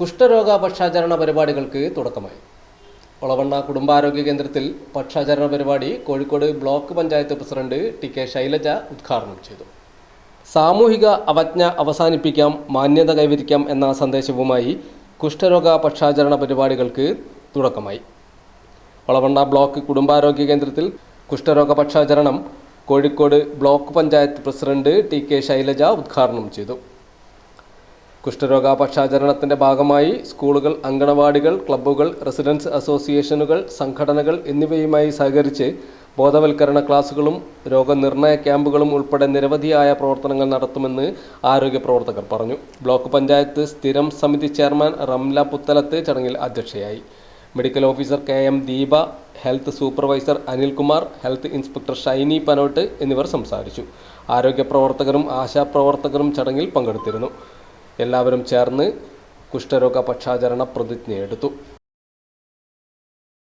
കുഷ്ഠരോഗ പക്ഷാചരണ പരിപാടികൾക്ക് തുടക്കമായി. ഒളവണ്ണ കുടുംബാരോഗ്യ കേന്ദ്രത്തിൽ പക്ഷാചരണ പരിപാടി Kozhikode block panchayat president T K Shailaja ഉദ്ഘാടനം ചെയ്തു. സാമൂഹിക അവജ്ഞ അവസാനിപ്പിക്കാം മാന്യത കൈവരിക്കാം എന്ന സന്ദേശവുമായി കുഷ്ഠരോഗ പക്ഷാചരണ പരിപാടികൾക്ക് തുടക്കമായി. ഒളവണ്ണ ബ്ലോക്ക് കുടുംബാരോഗ്യ കേന്ദ്രത്തിൽ കുഷ്ഠരോഗ പക്ഷാചരണം Kozhikode block panchayat president T K Shailaja ഉദ്ഘാടനം ചെയ്തു. കുഷ്ഠരോഗ പക്ഷാചരണത്തിന്റെ ഭാഗമായി സ്കൂളുകൾ അങ്കണവാടികൾ ക്ലബ്ബുകൾ റെസിഡൻസ് അസോസിയേഷനുകൾ സംഘടനകൾ എന്നിവയുമായി സഹകരിച്ച് ബോധവൽക്കരണ ക്ലാസുകളും രോഗനിർണയ ക്യാമ്പുകളും ഉൾപ്പെടെ നിരവധിയായ പ്രവർത്തനങ്ങൾ നടത്തുമെന്ന് ആരോഗ്യ പ്രവർത്തകർ പറഞ്ഞു. ബ്ലോക്ക് പഞ്ചായത്ത് സ്ഥിരം സമിതി ചെയർമാൻ റംല പുത്തലത്ത് ചടങ്ങിൽ അധ്യക്ഷയായി. Medical officer K M Deepa health supervisor Anilkumar health inspector Shiny Panott എന്നിവർ സംസാരിച്ചു. ആരോഗ്യ പ്രവർത്തകരും ആശാപ്രവർത്തകരും ചടങ്ങിൽ പങ്കെടുത്തിരുന്നു. എല്ലാവരും ചേർന്ന് കുഷ്ഠരോഗ പക്ഷാചരണ പ്രതിജ്ഞയെടുത്തു.